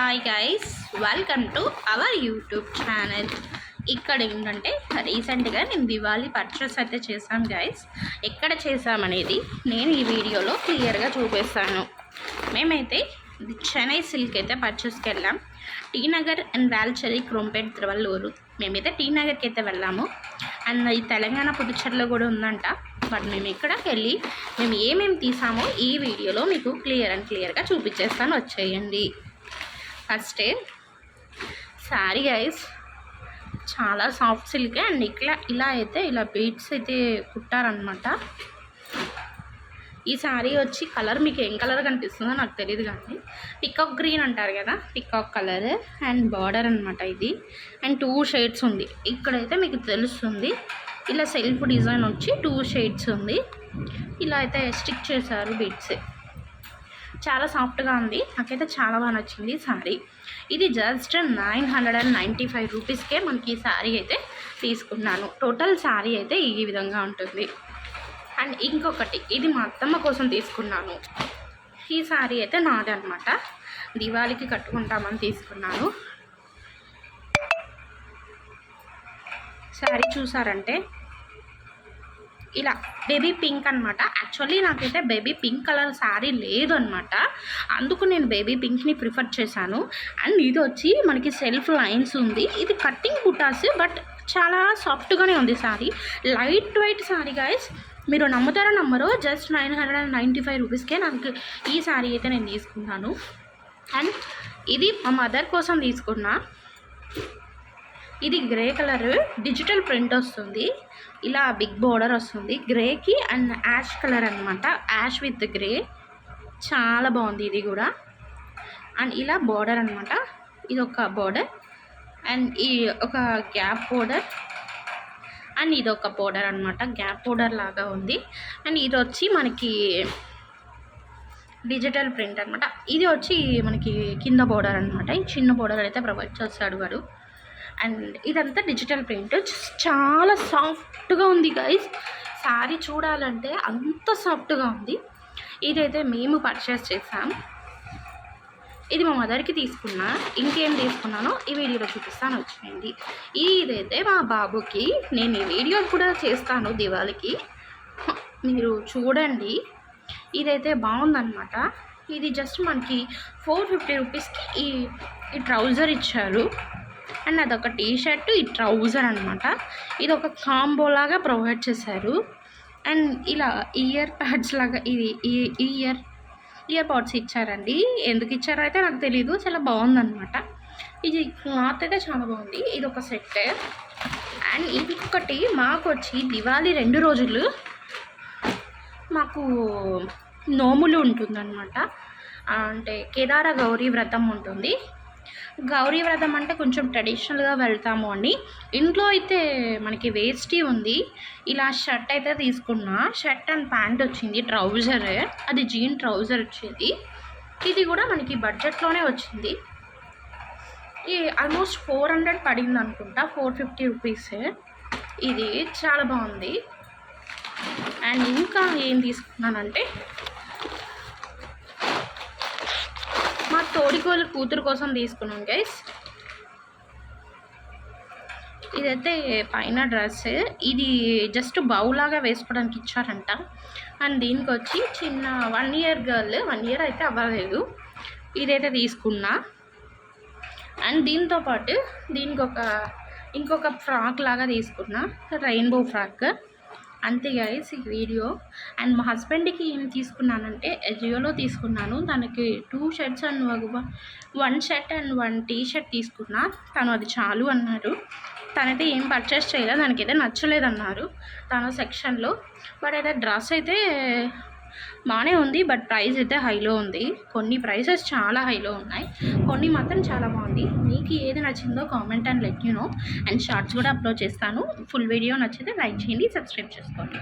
Hi guys welcome to our YouTube channel ఇక్కడ ఏంటంటే రీసెంట్గా నేను దివాళీ పర్చేస్ అయితే చేశాను గైస్ ఎక్కడ చేసామనేది నేను ఈ వీడియోలో క్లియర్గా చూపిస్తాను. మేమైతే చెన్నై సిల్క్ అయితే పర్చేస్కి వెళ్ళాం. టీ నగర్ అండ్ వేల్చరి క్రోంపేట్ త్రివల్లూరు మేమైతే టీ నగర్కి అయితే వెళ్ళాము. అండ్ ఈ తెలంగాణ పుదుచ్చేరిలో కూడా ఉందంట. బట్ మేము ఇక్కడికి వెళ్ళి మేము ఏమేమి తీసామో ఈ వీడియోలో మీకు క్లియర్ అండ్ క్లియర్గా చూపించేస్తాను. వచ్చేయండి. First sari guys. చాలా సాఫ్ట్ సిల్క్ అండ్ ఇట్లా ఇలా అయితే ఇలా బీట్స్ అయితే కుట్టారనమాట ఈ శారీ వచ్చి కలర్ మీకు ఏం కలర్ కనిపిస్తుందో నాకు తెలియదు కానీ పికాక్ గ్రీన్ అంటారు కదా పికాక్ కలర్ అండ్ బార్డర్ అనమాట ఇది. అండ్ టూ షేడ్స్ ఉంది. ఇక్కడైతే మీకు తెలుస్తుంది ఇలా సెల్ఫ్ డిజైన్ వచ్చి టూ షేడ్స్ ఉంది. ఇలా అయితే స్టిక్ చేశారు బీట్స్ చాలా సాఫ్ట్గా ఉంది. నాకైతే చాలా బాగా నచ్చింది శారీ ఇది just nine hundred and ninety five రూపీస్కే మనకి ఈ శారీ అయితే తీసుకున్నాను. టోటల్ శారీ అయితే ఈ విధంగా ఉంటుంది. అండ్ ఇంకొకటి ఇది మా అత్తమ్మ కోసం తీసుకున్నాను. ఈ శారీ అయితే నాదనమాట అనమాట దివాళీకి కట్టుకుంటామని తీసుకున్నాను. శారీ చూసారంటే ఇలా బేబీ పింక్ అనమాట యాక్చువల్లీ నాకైతే బేబీ పింక్ కలర్ శారీ లేదు అనమాట అందుకు నేను బేబీ పింక్ని ప్రిఫర్ చేశాను. అండ్ ఇది వచ్చి మనకి సెల్ఫ్ లైన్స్ ఉంది. ఇది కట్టింగ్ బుటాస్ బట్ చాలా సాఫ్ట్గానే ఉంది sari light weight sari guys మీరు నమ్ముతారో నమ్మరో just nine hundred and ninety five రూపీస్కే నాకు ఈ శారీ అయితే నేను తీసుకున్నాను. అండ్ ఇది మా మదర్ కోసం తీసుకున్నా. ఇది గ్రే కలర్ డిజిటల్ ప్రింట్ వస్తుంది. ఇలా బిగ్ బోర్డర్ వస్తుంది. గ్రేకి అండ్ యాష్ కలర్ అనమాట యాష్ విత్ గ్రే. చాలా బాగుంది ఇది కూడా. అండ్ ఇలా బోర్డర్ అనమాట ఇది ఒక బోర్డర్. అండ్ ఈ ఒక గ్యాప్ బోర్డర్. అండ్ ఇది ఒక బోర్డర్ అనమాట గ్యాప్ బోర్డర్ లాగా ఉంది. అండ్ ఇది వచ్చి మనకి డిజిటల్ ప్రింట్ అనమాట ఇది వచ్చి మనకి కింద బోర్డర్ అనమాట ఈ చిన్న బోర్డర్ అయితే ప్రొవైడ్ చేస్తాడు వాడు. అండ్ ఇదంతా డిజిటల్ ప్రింట్. చాలా సాఫ్ట్గా ఉంది గైస్. శారీ చూడాలంటే అంత సాఫ్ట్గా ఉంది. ఇదైతే మేము పర్చేస్ చేసాం. ఇది మా మదర్కి తీసుకున్నా. ఇంకేం తీసుకున్నానో ఈ వీడియోలో చూపిస్తాను వచ్చింది. ఇదైతే మా బాబుకి. నేను ఈ వీడియో కూడా చేస్తాను దివాళికి. మీరు చూడండి. ఇదైతే బాగుందన్నమాట. ఇది జస్ట్ మనకి ఫోర్ ఫిఫ్టీ రూపీస్కి ఈ ఈ ట్రౌజర్ ఇచ్చారు. అండ్ అదొక టీ షర్ట్ ఈ ట్రౌజర్ అనమాట ఇది ఒక కాంబో లాగా ప్రొవైడ్ చేశారు. అండ్ ఇలా ఇయర్ ప్యాడ్స్ లాగా ఇది ఈ ఇయర్ ఇయర్ పాడ్స్ ఇచ్చారండి. ఎందుకు ఇచ్చారో అయితే నాకు తెలీదు చాలా బాగుందన్నమాట. ఇది క్లాత్ అయితే చాలా బాగుంది. ఇది ఒక సెట్. అండ్ ఇంకొకటి మాకు వచ్చి దివాళీ రెండు రోజులు మాకు నోములు ఉంటుందన్నమాట. అంటే కేదార గౌరీ వ్రతం ఉంటుంది. గౌరీ వ్రతం అంటే కొంచెం ట్రెడిషనల్గా వెళ్తాము అండి. ఇంట్లో అయితే మనకి వేస్టీ ఉంది. ఇలా షర్ట్ అయితే తీసుకున్నా. షర్ట్ అండ్ ప్యాంట్ వచ్చింది ట్రౌజర్ అది జీన్ ట్రౌజర్ వచ్చేది. ఇది కూడా మనకి బడ్జెట్లోనే వచ్చింది. ఈ ఆల్మోస్ట్ ఫోర్ హండ్రెడ్ పడింది అనుకుంటా ఫోర్ ఫిఫ్టీ రూపీస్ ఇది చాలా బాగుంది. అండ్ ఇంకా ఏం తీసుకున్నానంటే మా తోడికోళ్ళ కూతురు కోసం తీసుకున్నాం గైస్ ఇదైతే పైన డ్రెస్. ఇది జస్ట్ బౌలాగా వేసుకోవడానికి ఇచ్చారంట. అండ్ దీనికి వచ్చి చిన్న one year girl one year అయితే అవ్వలేదు. ఇదైతే తీసుకున్నా. అండ్ దీంతో పాటు దీనికి ఒక ఇంకొక ఫ్రాక్ లాగా తీసుకున్నా. Rainbow frock. అంతే గైస్ ఈ వీడియో అండ్ మా హస్బెండ్కి ఏం తీసుకున్నానంటే జియోలో తీసుకున్నాను. తనకి two shirts and one shirt and one T shirt తీసుకున్నా. తను అది చాలు అన్నారు తనైతే ఏం పర్చేస్ చేయలేదు. దానికైతే నచ్చలేదన్నారు తన సెక్షన్లో బట్ అయితే డ్రెస్ అయితే బాగానే ఉంది బట్ ప్రైస్ అయితే హైలో ఉంది. కొన్ని ప్రైసెస్ చాలా హైలో ఉన్నాయి. కొన్ని మాత్రం చాలా బాగుంది. మీకు ఏది నచ్చిందో comment and let you know. And shorts కూడా అప్లోడ్ చేస్తాను. ఫుల్ వీడియో నచ్చితే లైక్ చేయండి సబ్స్క్రైబ్ చేసుకోండి.